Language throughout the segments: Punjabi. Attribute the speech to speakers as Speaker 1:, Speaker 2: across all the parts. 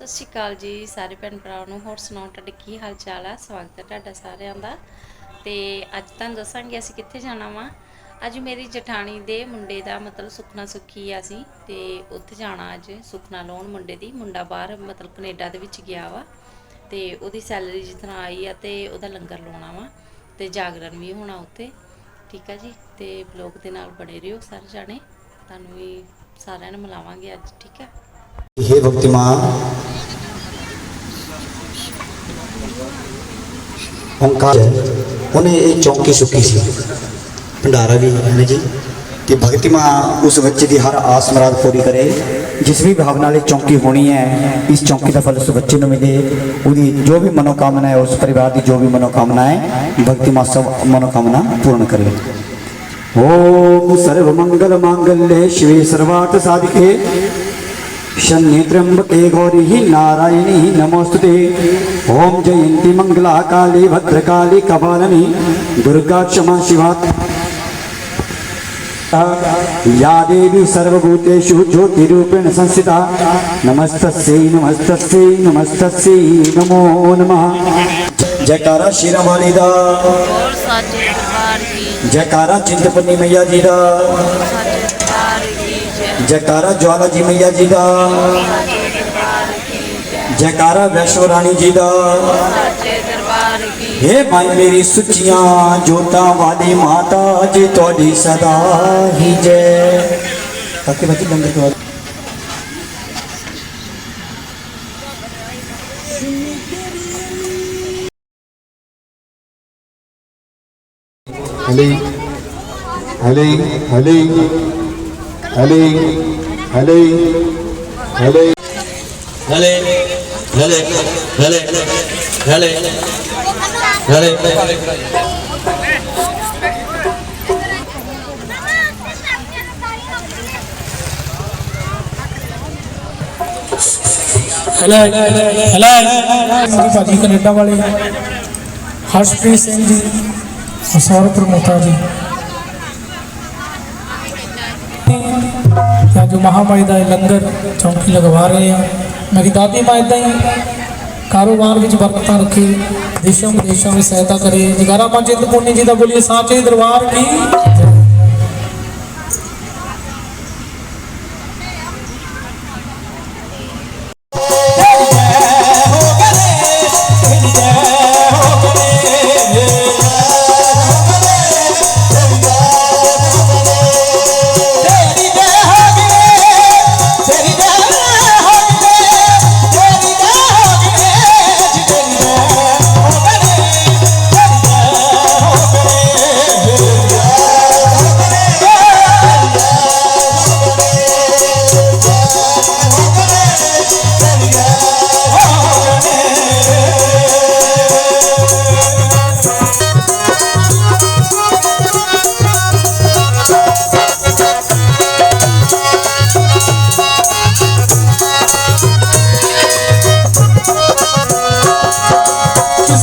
Speaker 1: ਸਤਿ ਸ਼੍ਰੀ ਅਕਾਲ ਜੀ ਸਾਰੇ ਭੈਣ ਭਰਾਵਾਂ ਨੂੰ। ਹੋਰ ਸੁਣਾਓ, ਤੁਹਾਡੇ ਕੀ ਹਾਲ ਚਾਲ ਆ? ਸਵਾਗਤ ਹੈ ਤੁਹਾਡਾ ਸਾਰਿਆਂ ਦਾ। ਤੇ ਅੱਜ ਤੁਹਾਨੂੰ ਦੱਸਾਂਗੇ ਅਸੀਂ ਕਿੱਥੇ ਜਾਣਾ ਵਾ। ਅੱਜ ਮੇਰੀ ਜਠਾਣੀ ਦੇ ਮੁੰਡੇ ਦਾ ਮਤਲਬ ਸੁਖਨਾ ਸੁਖੀ ਆ ਸੀ ਤੇ ਉੱਥੇ ਜਾਣਾ ਅੱਜ ਸੁਖਨਾ ਲਾਉਣ ਮੁੰਡੇ ਦੀ। ਮੁੰਡਾ ਬਾਹਰ ਮਤਲਬ ਕੈਨੇਡਾ ਦੇ ਵਿੱਚ ਗਿਆ ਵਾ ਤੇ ਉਹਦੀ ਸੈਲਰੀ ਜਿਸ ਤਰ੍ਹਾਂ ਆਈ ਆ ਤੇ ਉਹਦਾ ਲੰਗਰ ਲਾਉਣਾ ਵਾ ਤੇ ਜਾਗਰਣ ਵੀ ਹੋਣਾ ਉੱਥੇ। ਠੀਕ ਆ ਜੀ, ਤੇ ਬਲੌਗ ਦੇ ਨਾਲ ਬਣੇ ਰਹੋ ਸਾਰੇ ਜਾਣੇ। ਤੁਹਾਨੂੰ ਵੀ ਸਾਰਿਆਂ ਨੂੰ ਮਿਲਾਵਾਂਗੇ ਅੱਜ, ਠੀਕ ਆ?
Speaker 2: ਇਹ ਭਗਤੀ ਮਾਂ ਓੰਕਾਰ ਉਹਨੇ ਇਹ ਚੌਕੀ ਸੁੱਕੀ ਸੀ। ਭੰਡਾਰਾ ਵੀ ਹੈ ਜੀ। ਕਿ ਭਗਤਿਮਾ ਉਸ ਬੱਚੇ ਦੀ ਹਰ ਆਸ ਮਰਾਦ ਪੂਰੀ ਕਰੇ, ਜਿਸ ਵੀ ਭਾਵਨਾ ਵਾਲੀ ਚੌਂਕੀ ਹੋਣੀ ਹੈ, ਇਸ ਚੌਂਕੀ ਦਾ ਫਲ ਉਸ ਬੱਚੇ ਨੂੰ ਮਿਲੇ। ਉਹਦੀ ਜੋ ਵੀ ਮਨੋਕਾਮਨਾ ਹੈ, ਉਸ ਪਰਿਵਾਰ ਦੀ ਜੋ ਵੀ ਮਨੋਕਾਮਨਾ ਹੈ, ਭਗਤੀ ਭਗਤਿਮਾ ਸਭ ਮਨੋਕਾਮਨਾ ਪੂਰਨ ਕਰੇ। ਸਰਵ ॐ सर्वमङ्गलमाङ्गल्ये शिवे सर्वार्थसाधिके शनि त्र्यंबके गौरी नारायणी नमोस्तुते ओम जयंती मंगला काली भद्रकाली कपालनी दुर्गा क्षमा शिवा या देवी सर्वभूतेषु ज्योतिरूपेण संस्थिता नमस्तस्यै नमस्तस्यै नमस्तस्यै नमो नमः जयकारा शिरमाली दा जयकारा चिंतपूर्णी मैया जी दा जयकारा ज्वाला जी मैया जी का जयकारा वैश्व रानी जी
Speaker 1: का
Speaker 2: हे भाई मेरी सुचिया, जोता वाली माता जी थोड़ी सदा ही जय। ताकि बच्चे मंदिर के
Speaker 3: हले हले हले। ਹਲੇ ਹਲੇ
Speaker 4: Dale, dale, dale, dale, dale.
Speaker 5: Hello hello ਜੀ ਭਾਜੀ ਕੈਨੇਡਾ ਵਾਲੇ ਹਰਸ਼ਪ੍ਰੀਤ ਸਿੰਘ ਜੀ ਅਸੌਰ ਪ੍ਰਮੋਤਾ ਜੀ ਤਾਂ ਜੋ ਮਹਾਮਾਈ ਦਾ ਲੰਗਰ ਚੌਂਕੀ ਲਗਵਾ ਰਹੇ ਆ ਮੇਰੀ ਦਾਦੀ, ਮਾਂ ਇਦਾਂ ਹੀ ਕਾਰੋਬਾਰ ਵਿੱਚ ਬਰਕਤਾਂ ਰੱਖੇ ਦੇਸ਼ਾਂ ਵਿਦੇਸ਼ਾਂ ਵਿੱਚ ਸਹਾਇਤਾ ਕਰੇ। ਜਗਾਰਾ ਮਾਂ ਚਿੰਤਪੁਰਨੀ ਜੀ ਦਾ ਬੋਲੀਏ, ਸਾਚੇ ਦਰਬਾਰ ਕੀ?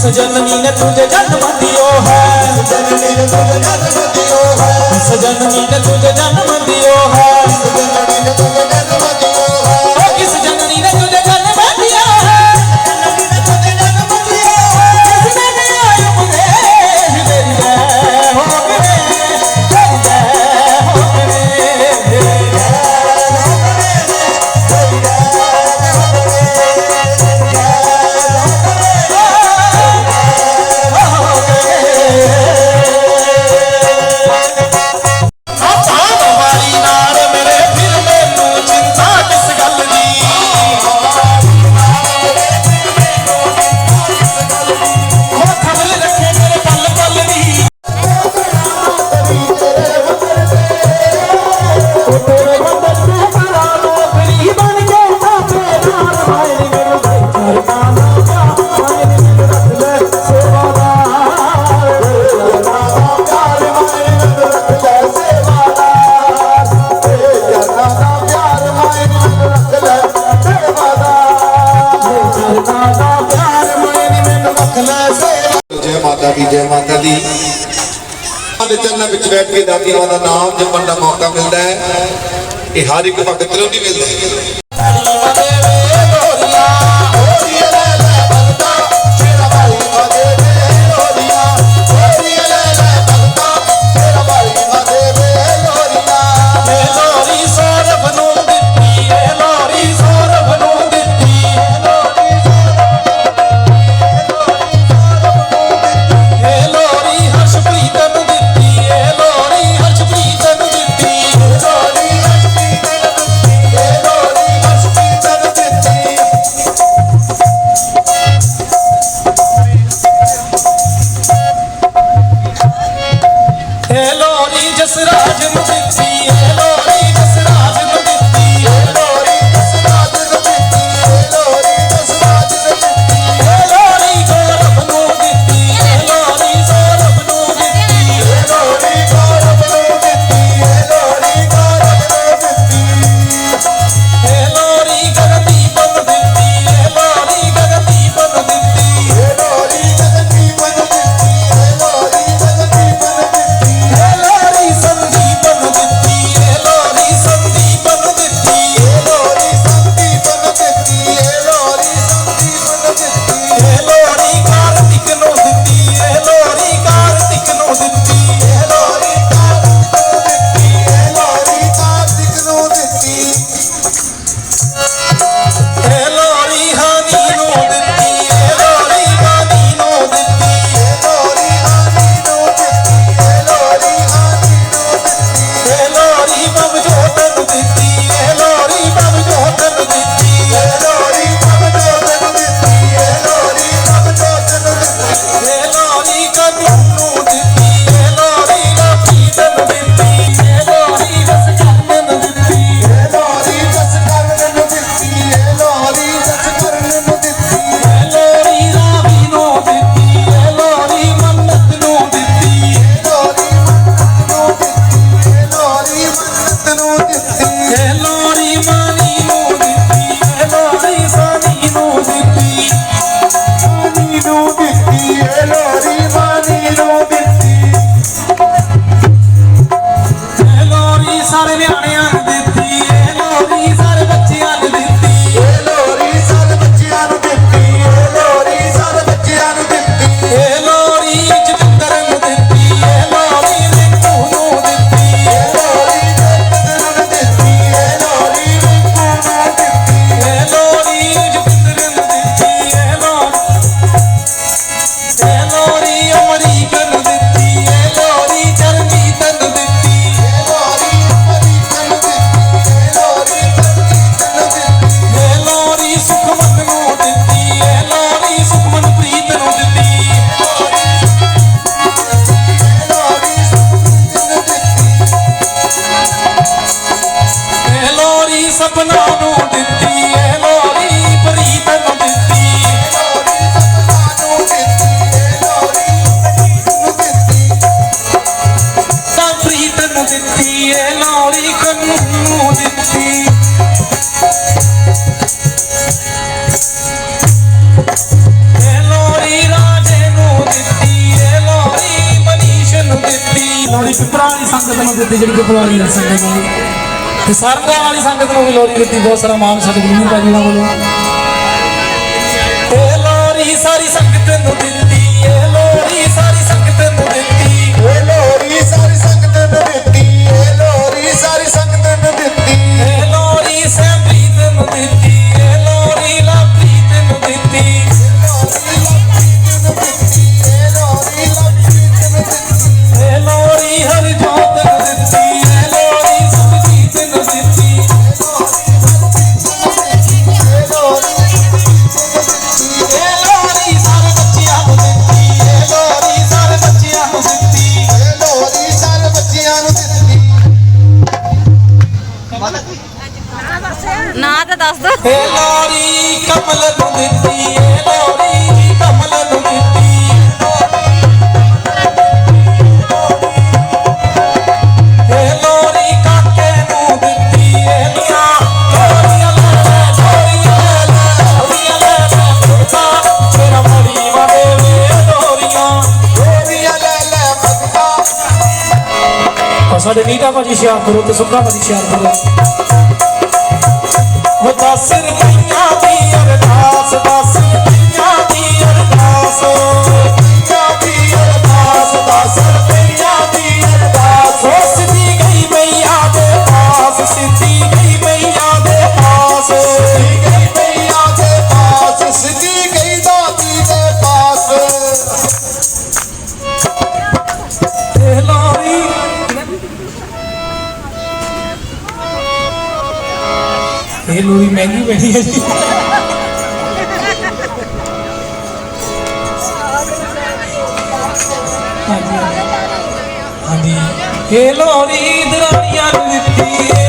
Speaker 5: ਸਜਨ ਮੀਨੇ ਤੁਝੇ
Speaker 6: ਜਨ ਮੰਦਿਓ ਹੈ। ਸਜਨ ਮੀਨੇ ਤੁਝੇ ਜਨ ਮੰਦਿਓ ਹੈ। ਸਜਨ ਮੀਨੇ ਤੁਝੇ ਜਨ ਮੰਦਿਓ
Speaker 3: ਜੈ ਮਾਤਾ ਦੀ, ਜੈ ਮਾਤਾ ਦੀ। ਸਾਡੇ ਚਰਨਾਂ ਵਿੱਚ ਬੈਠ ਕੇ ਦਾਤੀਆਂ ਦਾ ਨਾਮ ਜਪਣ ਦਾ ਮੌਕਾ ਮਿਲਦਾ ਹੈ। ਇਹ ਹਰ ਇੱਕ ਭਗਤ ਨੂੰ ਨਹੀਂ ਮਿਲਦਾ
Speaker 5: ਦਿੱਤੀ ਜਿਹੜੀ ਕਿ ਪਲੋਰੀ ਸੰਗਤ ਨੂੰ ਤੇ ਸਰਦਾਂ ਵਾਲੀ ਸੰਗਤ ਨੂੰ ਵੀ ਲੋਰੀ ਦਿੱਤੀ, ਬਹੁਤ ਸਾਰਾ ਮਾਨ ਸਤਿਗੁਰੂ ਜੀ ਭਾਜੀ ਬੋਲੋ ਤੇ ਲੋਰੀ ਸਾਰੀ ਸੰਗਤ ਨੂੰ ਦਿੱਤੀ, ਇਹ ਲੋਰੀ ਸਾਰੀ ਸੰਗਤ ਨੂੰ ਦਿੱਤੀ।
Speaker 3: ਇਹ ਲੋਰੀ ਸਾਰੀ ਸੰਗਤ ਨੂੰ ਦਿੱਤੀ।
Speaker 5: ਭਾਜੀ ਸ਼ੇਅਰ ਕਰੋ ਤੇ ਸੁੱਕਾ ਭਾਜੀ ਸ਼ੇਅਰ ਕਰੋ। ਉਹ 10 ਰੁਪਏ ਮਹਿੰਗੀ ਬਣੀ ਹੈ ਜੀ। ਹਾਂਜੀ ਹਾਂਜੀ। ਇਹ ਲੋਰੀ ਦਰਾਣੀਆਂ ਨੂੰ ਦਿੱਤੀ